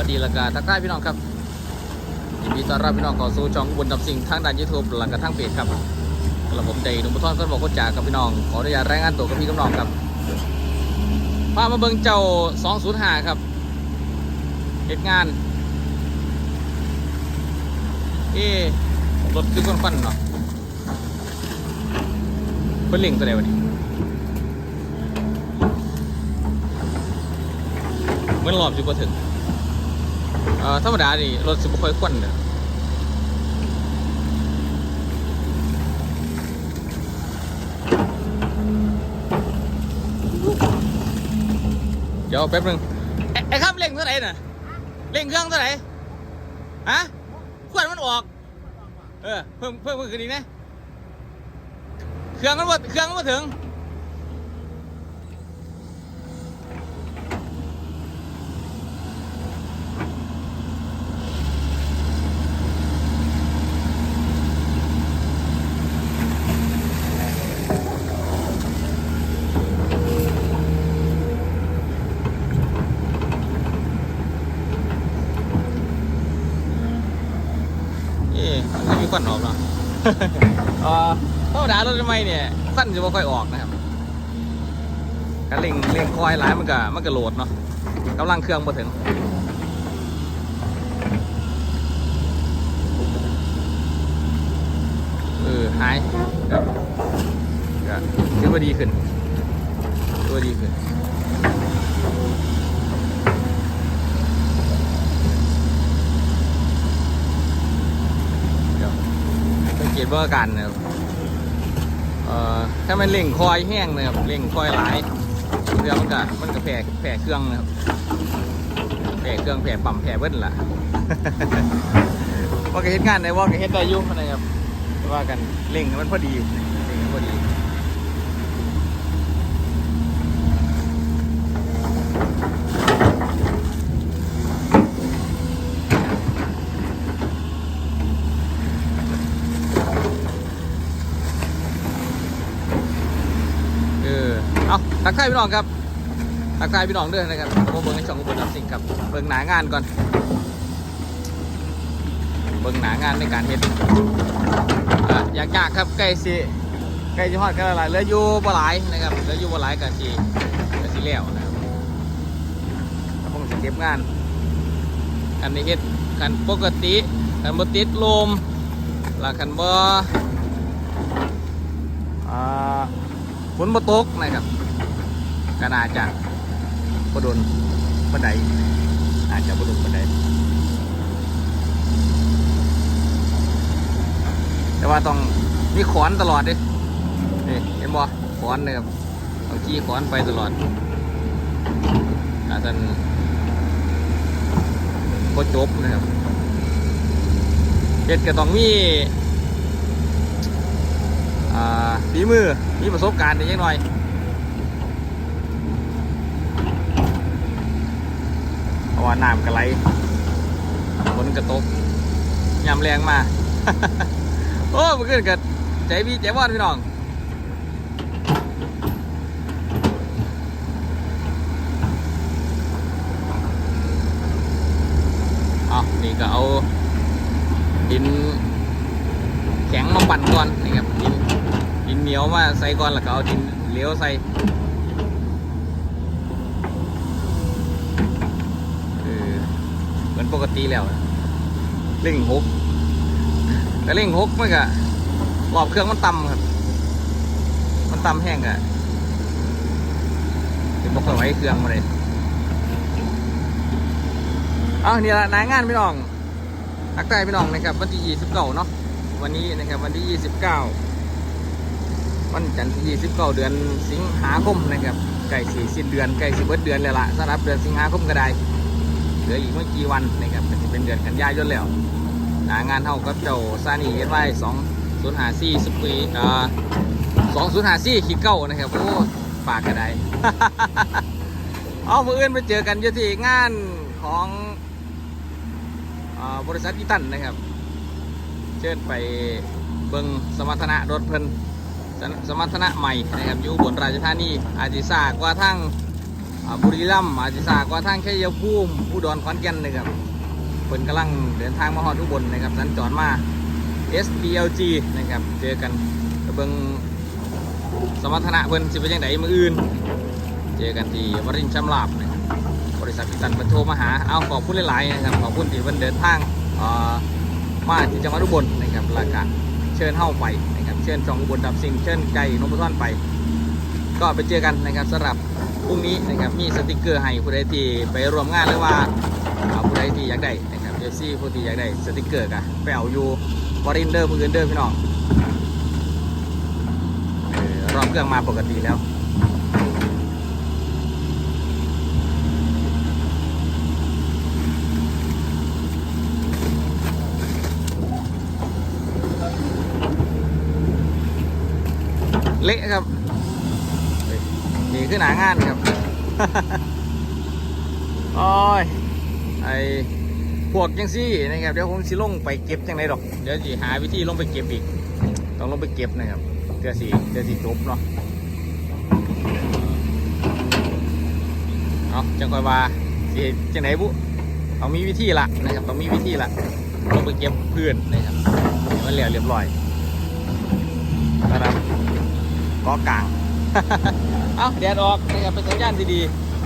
วัสดีละกาทักทายพี่น้องครับยินดีต้อนรับพี่น้องเข้าสู่ช่องอุบนดับสิ่งทางด้านยูทูบหลังกระทั่งเพจครับระบบใจหนุ่มบุทอนก็บอกก็จากกับพี่น้องขออนุญาตรายงานตัวกับพี่กับน้องครับพามาเบิ่งเจ้า205ครับเหตุงานเอ๊รถคือคนฟันๆเนาะเพิ่นเล่งตัวใดวะนี่เมื่อนรอบสิบ่ถึง เอ่อธรรมดานี่รถสิบค่อยควันเนี่ยเดี๋ยวแป๊บนึงไอ้ไอ้ครับเร่งเท่าไหร่น่ะเร่งเครื่องเท่าไหร่ฮะควันมันออก เออเพิ่มเพิ่มเพิ่มขึ้นอีกนะเครื่องมันว่าเครื่องมันมาถึง เอ๊ะมันก็มีควันออกเนาะเอ่อธรรมดารถทำไมเนี่ยควันจะไม่ค่อยออกนะครับการเร่งเร่งคอยหลายมันก็มันก็โหลดเนาะกำลังเครื่องมาถึงเออหายครับก็ถือว่าดีขึ้นถือว่าดีขึ้น เดี๋ยว สังเกตว่าอาการนะครับเอ่อถ้ามันเล่งคอยแห้งนะครับเล่งคอยหลายเรือมันก็มันก็แผ่แผ่เครื่องนะครับแผ่เครื่องแผ่ปั๊มแผ่เบิ้ลล่ะว่าก็เฮ็ดงานได้ว่าก็เฮ็ดได้อยุ่นะครับว่ากันเล่งมันพอดีเล่งมันพอดีเออเอา ทักทายพี่น้องครับทักทายพี่น้องด้วยนะครับผมเบิ่งในช่องอุบลน้ำสิ่งครับเบิ่งหนางานก่อนเบิ่งหนางานในการเฮ็ดอยากยากครับใกล้สิใกล้จะฮอดกันแล้วล่ะเหลืออยู่บ่หลายนะครับเหลืออยู่บ่หลายก็สิก็สิแล้วนะครับก็คงเก็บงานอันนี้เฮ็ดกันปกติกันบ่ติดลมแล้วคันบ่อ่าฝนบ่ตกนะครับ ก็น่าจะบ่โดนบันไดอาจจะบ่โดนบันไดแต่ว่าต้องมีขอนตลอดดิเห็นบ่ขอนนะครับเอาขี้ขอนไปตลอดอาจารย์ก็จบนะครับเฮ็ดก็ต้องมีฝีมือมีประสบการณ์นิดหน่อย เพ ราะว่าน้ำกระไหลฝนกระตกยามแรงมา โอ้เมื่อคืนเกิดใจพี่ใจวอนพี่น้องเอานี่ก็เอาดินแข็งมาปั่นก่อนนี่ครับดินดินเหนียวมาใส่ก่อนแล้วก็เอาดินเหลวใส่เออเห มือนปกติแล้วเร่งหกแต่เร่งหกมันก็รอบเครื่องมันต่ำครับ มันต่ำแห้งอะถึงบอกเอาไว้เครื่องมาเลยเอานี่ละนายงานพี่น้องทักทายพี่น้องนะครับ วันที่29เนาะวันนี้นะครับวันที่ 29 วันจันทร์ที่29เดือนสิงหาคมนะครับใกล้สี่สิ้นเดือนใกล้สิบเบิดเดือนแล้วล่ะสำหรับเดือนสิงหาคมก็ได้ ลืออีกไม่กี่วันนะครับจะเป็นเดือนกันยายนแล้วหางานเท่ากับเจ้าซานีเอ็นไว้สองศูนย์หาซี่สปีอ่าสองศูนย์หาซี่ขีดเก้านะครับโอ้ปากกระไดเอาเพื่อนไปเจอกันอยู่ที่งานของอบริษัทอีตันนะครับ เชิญไปเบิงสมรรถนะรถเพิ่นสมรรถนะใหม่นะครับอยู่บนราชธานีอาจจะทราบว่าทั้ง บุรีรัมย์อาจจะสากว่าทางชัยภูมิอุดรขอนแก่นนะครับเพิ่นกำลังเดินทางมาฮอดอุบลนะครับสัญจรมา SBLG นะครับเจอกันเบิงสมรรถนะเพิ่นสิเป็นยังไงมืออื่น เจอกันที่วรินทร์ชำลาบนะครับบริษัทพิตันเพิ่นโทรมาหาเอาขอบคุณหลายๆนะครับขอบคุณที่เพิ่นเดินทางมาที่จังหวัดอุบลนะครับแล้วก็เชิญเข้าไปนะครับเชิญช่องอุบลดับสิ่งเชิญไก่นพท่อนไป ก็ไปเจอกันนะครับสำหรับ พรุ่งนี้นะครับมีสติกเกอร์ให้ผู้ใดที่ไปรวมงานหรือว่าผู้ใดที่อยากได้นะครับเอฟซีผู้ที่อยากได้สติกเกอร์กันไปเอาอยู่วอรินเดอร์มืออื่นเดอร์พี่น้องรอบเครื่องมาปกติแล้วเละครับ คือหนางานครับ โอ้ย ไอพวกยังซี่นะครับ เดี๋ยวผมสิลงไปเก็บจังไรดอก เดี๋ยวสิหาวิธีลงไปเก็บอีก ต้องลงไปเก็บนะครับเดี๋ยวสิเดี๋ยวสิจบเนาะ เอาจังคอยว่าสิจังไหนบุต้องมีวิธีละนะครับต้องมีวิธีละลงไปเก็บเพื่อนนะครับให้มันเหลียวเรียบร้อยนะครับก็กลาง เอาแดดออกนะครับเป็นสัญญาณที่ดี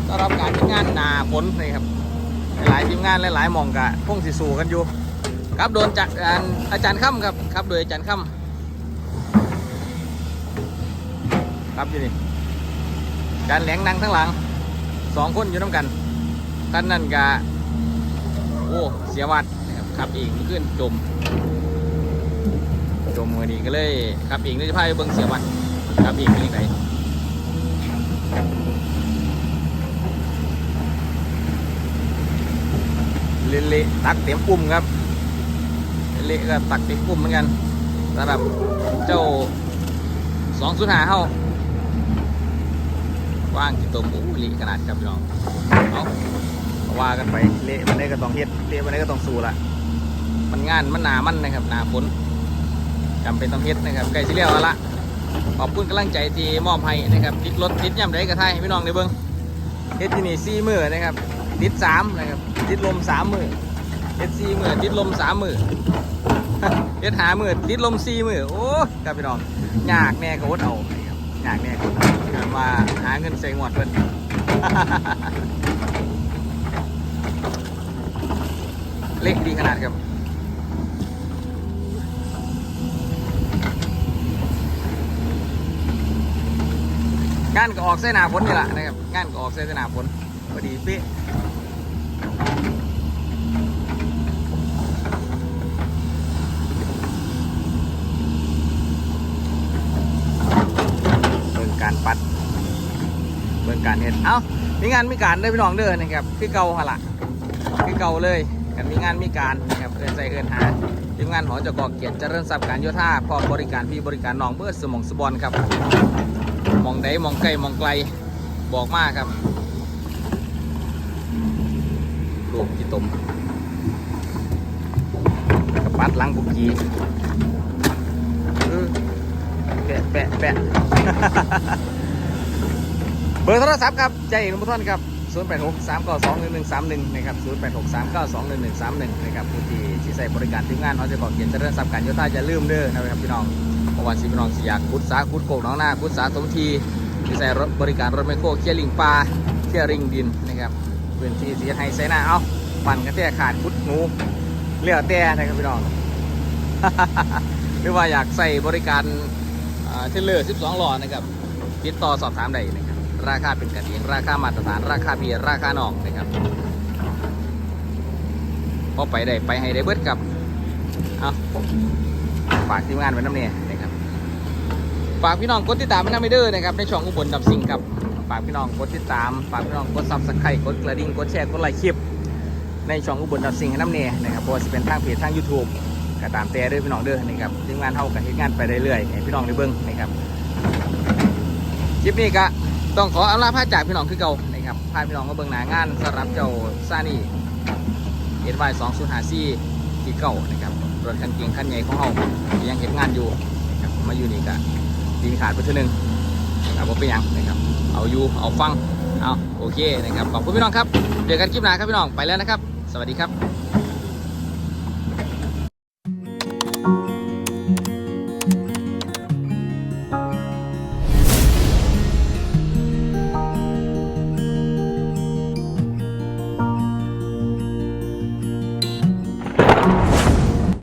ต้อนรับการทำงานหนาฝนนะครับ หลายทีมงานหลายๆมองกะพงสิสู่กันอยู่ ครับโดนจากอาจารย์ค่ำครับครับโดยอาจารย์ค่ำครับอยู่นี่อาจารย์แหลงนั่งทั้งหลังสองคนอยู่น้ำกันท่านนั่นกะโอ้เสียวัดนะครับขับเองขึ้นจมจมมือดีก็เลยขับเองเลยจะพาไปเบิ้งเสียวัดขับเองเป็นยังไง เละๆตักเต็มปุ่มครับเละๆก็ตักเต็มปุ่มเหมือนกันสำหรับเจ้าสองสุดหาเฮาว่างจิตตมอู้เละขนาดครับพี่น้องเอาว่ากันไปเละมันได้ก็ต้องเฮ็ดเละมันได้ก็ต้องสู้ละมันงานมันหนามันนะครับหนาฝนจำเป็นต้องเฮ็ดนะครับใกล้สิเลี้ยวละขอบคุณกำลังใจที่มอบให้นะครับติดรถติดย่ำได้กระไทยพี่น้องได้เบิ่งเฮ็ดที่นี่สี่มือนะครับ ติดสามนะครับติดลมสามมือเฮ็ดสี่มือติดลมสามมือเฮ็ดหามือติดลมสี่มือโอ้ยครับพี่น้องยากแน่ก็อดเอานะครับยากแน่ก็อดเอามาหาเงินใส่งวดเพิ่นเล็กดีขนาดครับงานก็ออกเส้นหนาฝนนี่แหละนะครับงานก็ออกเส้นหนาฝนพอดีเป๊ะเบิ่งการปัดเบิ่ง การเห็ดเอ้ามีงานมีการเด้พี่น้องเด้อนะครับคือเก่าหละคือเก่าเลยกันมีงานมีการนะครับเอินใจเอินหาทีมงานหอจกเกียรติเจริญทรัพย์การโยธาพร้อมบริการพี่บริการน้องเบิร์ดสมองสบอนครับมองใดมองไกลมองไกลบอกมากครับลูกที่ตมกระปัดลังบุกีเออแปะแปะแปะ เบอร์โทรศัพท์ครับใจเอกนุ่มท่อนครับ 0 8 6 3 9 2 1 1 3 1 นะครับ 0 8 6 3 9 2 1 1 3 1 นะครับผู้ที่ที่ใส่บริการทีมงานเขาจะบอกเกียรติเจริญทรัพย์การโยธาจะลืมเด้อนะครับพี่น้องเพระว่าสิพี่น้องสิอยากขุดสาขุดโกน้องหน้าขุดสาสมทีที่ใส่รถบริการรถไมโครเคลียร์ลิงปลาเคลียร์ริงดินนะครับพื้นที่สีให้ใส่หน้าเอาปั่นกระแตขาดขุดหนูเลี้ยวแต่นะครับพี่น้องหรือว่าอยากใส่บริการอ่เทเลอร์ 12 หลอนะครับติดต่อสอบถามได้นะครับ ราคาเป็นกันเองราคามาตรฐานราคาเบียราคานอกนะครับพอไปได้ไปให้ได้เบิดกับเอาฝากทีมงานไว้น้ำเนี่ยนะครับฝากพี่น้องกดติดตามไว้น้ำไม่เด้อนะครับในช่องอุบลดับซิงครับฝากพี่น้องกดติดตามฝากพี่น้องกดซับสไครต์กดกระดิ่งกดแชร์กดไลค์คลิป ในช่องอุบลดับซิงให้น้ำเนี่ยนะครับเพราะจะเป็นทางเพจทาง YouTube ก็ตามแต่เด้อพี่น้องเด้อนะครับทีมงานเท่ากับเหตุงานไปเรื่อยๆให้พี่น้องได้เบิ้งนะครับคลิปนี้ก็ ต้องขออำลาพาจากพี่น้องคือเก่านะครับพาพี่น้องมาเบิ้งหน้างานสำหรับเจ้าซานี่เอ็นวายสองศูนย์หาซีที่เก่านะครับรถคันเก่งคันใหญ่ของเรายังเห็นงานอยู่นะครับมาอยู่นี่ก็ตีนขาดไปท่านึงนะครับว่าเป็นยังนะครับเอาอยู่เอาฟังเอาโอเคนะครับขอบคุณพี่น้องครับเจอกันคลิปหน้าครับพี่น้องไปแล้วนะครับ สวัสดีครับ